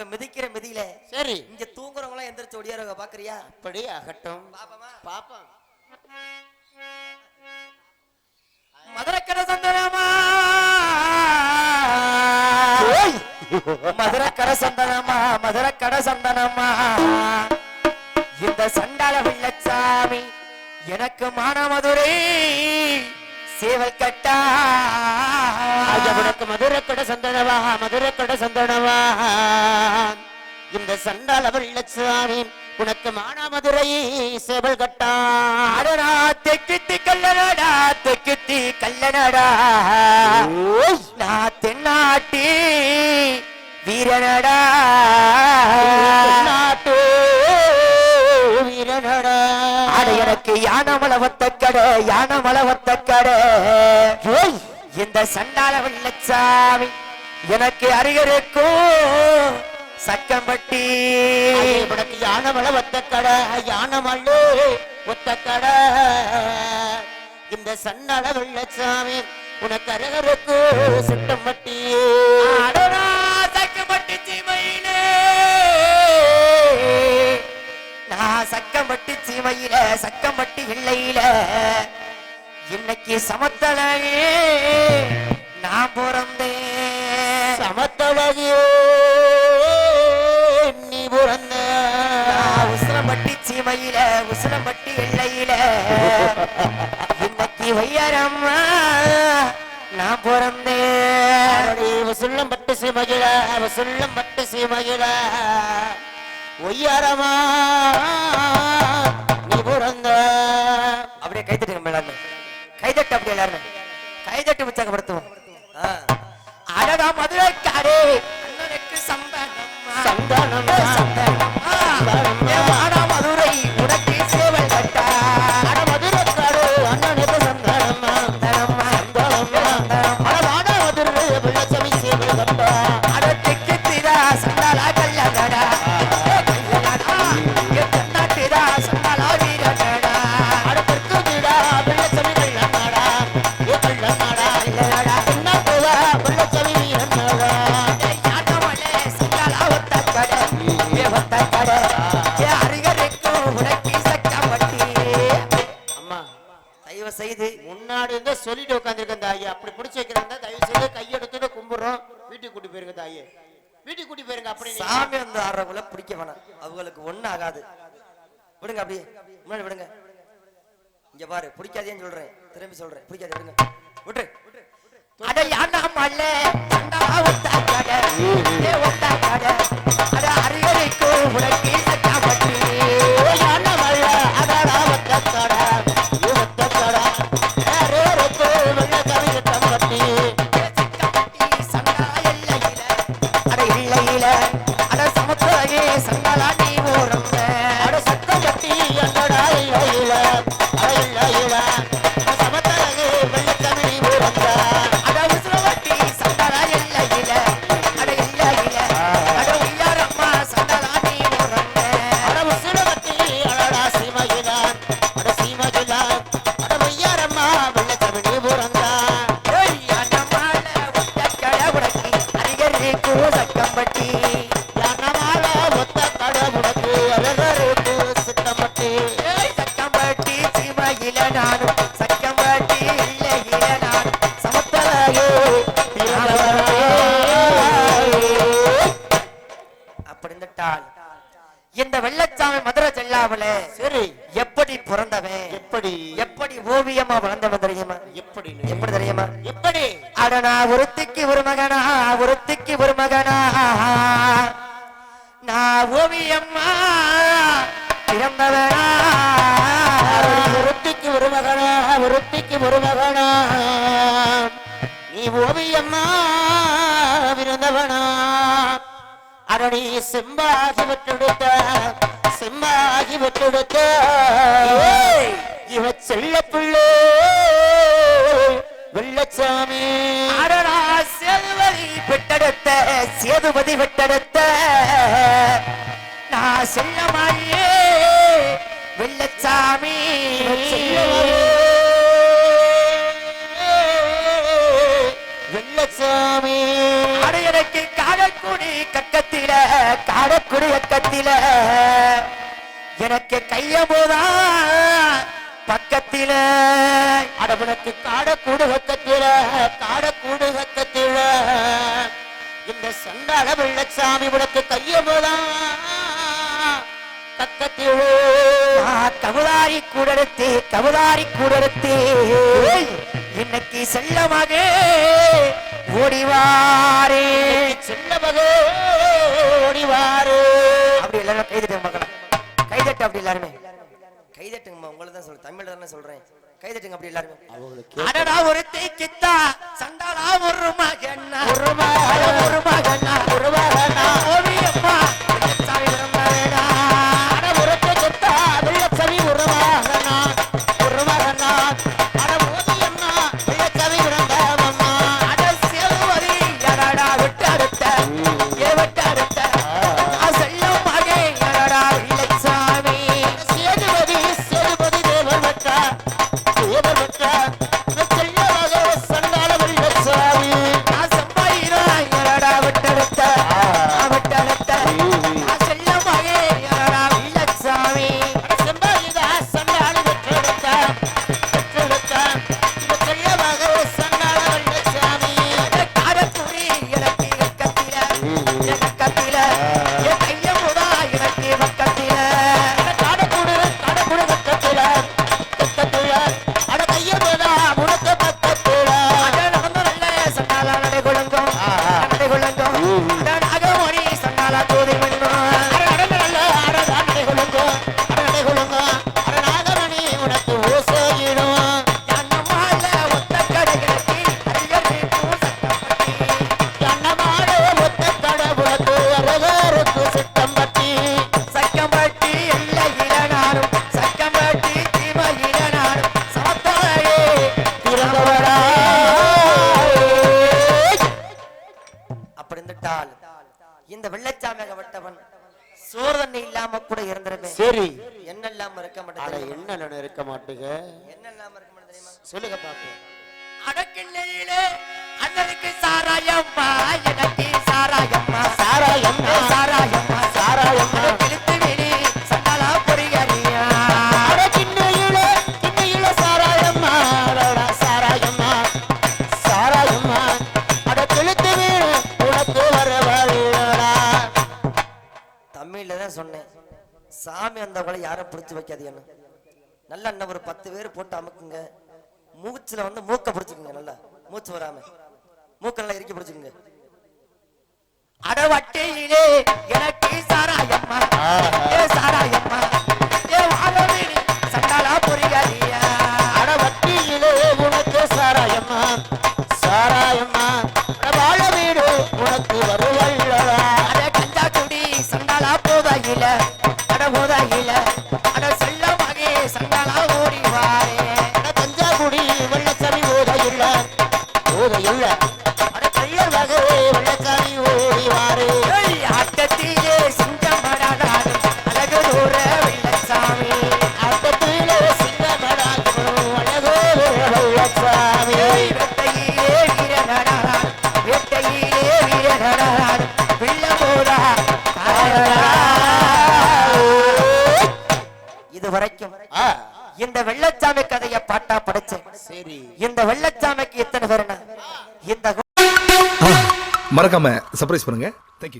அவங்க மிதிக்கிற மிதியில சரி. இங்க தூங்குறவங்க எல்லாம் எந்திரிச்சு ஒடியாரவங்க பாக்குறியா? அப்படி ஆகட்டும் பாப்பமா? பாப்போம். மதுரக்கடை சந்தனமா மதுரக்கடை சந்தனமா மதுரக்கடை சந்தனமா இந்த சண்டால வெள்ளச்சாமி எனக்கு மானமதுரை. சேவல் கட்டா. உனக்கு மதுரை கொட சந்தனவா மதுரை கொட சந்தனவா. இந்த சண்டால வெள்ளச்சாமி உனக்கு மானாமதுரை சேவல் கட்டா. அடடா தெக்கித்தி கல்லனடா தெக்கித்தி கல்லனடா நான் தென்னாட்டி வீரனடா. எனக்கு யானமல ஒத்த கடை யானமல ஒத்த கடை இந்த சண்டால வெள்ளச்சாமி எனக்கு அருகருக்கும் சக்கம்பட்டி. உனக்கு யானமல ஒத்த கடை யானமல்லு ஒத்த கடை இந்த சண்டால வெள்ளச்சாமி உனக்கு அரகருக்கு சிட்டம்பட்டி சக்கம்பட்டி சீமையில சக்கம்பட்டி இல்லையில இன்னைக்கு சமத்தலையே நான் பிறந்தேன். சமத்தழகியோ நீ பிறந்த. உசிலம்பட்டி சீமையில உசிலம்பட்டி எல்லையில. இன்னைக்கு வையாரம்மா நான் பிறந்தேன். வசுள்ளம்பட்டு சீமகிழ வசுள்ளம்பட்டு சீமகிழ ஒய்யாரமா? நீ பிறந்த அப்படியே கைத்தட்டுங்க எல்லாரும் கைதட்டு அப்படியே எல்லாருமே. கைதட்டு வச்சாங்க சொல்லிட்டு உட்காந்துருக்கேன் தாயே அப்படி பிடிச்சி வைக்கிறாங்க. தயவு செய்து கையெடுத்துட்டு கும்பிடுறோம். வீட்டுக்கு கூட்டி போயிருங்க தாயே வீட்டுக்கு கூட்டி போயிருங்க அப்படி சாமி வந்து ஆடுறவங்கள பிடிக்க வேணாம். அவங்களுக்கு ஒண்ணு ஆகாது விடுங்க அப்படியே. முன்னாடி விடுங்க. இங்க பாரு பிடிக்காதேன்னு சொல்றேன். திரும்பி சொல்றேன். பிடிக்காது விடுங்க. விட்டு அட யானா மல்ல அண்டா கடை கடை அட உனக்கு சரி எப்படி பிறந்தவன்? எப்படி? எப்படி ஓவியமா வளர்ந்தவன் தெரியுமா? எப்படி? எப்படி தெரியுமா? எப்படி? அடனா ஒருத்திக்கு ஒரு மகனா ஒருத்திக்கு ஒரு மகனா? நான் ஓவியம்மா பிறந்தவனா? ஒருத்திக்கு ஒரு மகனா ஒருத்திக்கு ஒரு மகனா? நீ ஓவியம்மா விருந்தவனா அரணி செம்பாகி விட்டெடுத்த செம்பாகி விட்டெடுத்த இவ செல்ல பிள்ளை வெள்ளச்சாமி. அடனா செல்வதி பெற்றெடுத்த சேதுபதி பெற்றெடுத்த நான் செல்ல எனக்கு கைய போதா? பக்கத்தில. அடவனுக்கு காடக்கூடு பக்கத்தில காடக்கூடு பக்கத்தில. இந்த சண்டாள வெள்ளச்சாமி உனக்கு கையமுதான் பக்கத்திலே. ஆ, கவுதாரி கூடெடுத்து கவுதாரி கூடெடுத்து. இன்னைக்கு செல்லமாக ஓடிவாரே சின்ன மகே ஓடிவாரு அப்படி எல்லாரும் கைதட்டுங்க மக்களா. கைதட்டு அப்படி எல்லாருமே கைதட்டுங்கம்மா உங்களை தான் சொல்றேன் தமிழ்ல தானே சொல்றேன் கைதட்டுங்க அப்படி எல்லாருமே அடடா ஒரு சண்டாளா ஒரு மகன்னா ஒரு மகன். ஒரு மகன்னா ஒரு மகனா. சரி. என்ன இல்லாம இருக்க மாட்டேன் என்ன இருக்க மாட்டேங்க என்ன இல்லாம இருக்க மாட்டேன் சொல்லுங்க பாப்போம். அடக்கிள்ளையிலே அண்ணனுக்கு சாராயம்மா எனக்கு சாராயம்மா. சாராயம்மா. சாராயம்மா. சாராயம்மா. யாரும் பிடிச்சு வைக்காது என்ன நல்லா இன்னும் ஒரு பத்து பேர் போட்டு அமுக்குங்க. மூச்சுல வந்து மூக்க பிடிச்சுக்குங்க நல்லா. மூச்சு வராம. மூக்க நல்லா இறுக்கி பிடிச்சுக்குங்க. அடவட்டையிலே எனக்கு சாராயம்மா ஏ இந்த வெள்ளச்சாமி கதையை பாட்டா படிச்சேன். சரி. இந்த வெள்ளச்சாமிக்கு எத்தனை பேருனா இந்த மறக்காம சர்ப்ரைஸ் பண்ணுங்க. தேங்க்யூ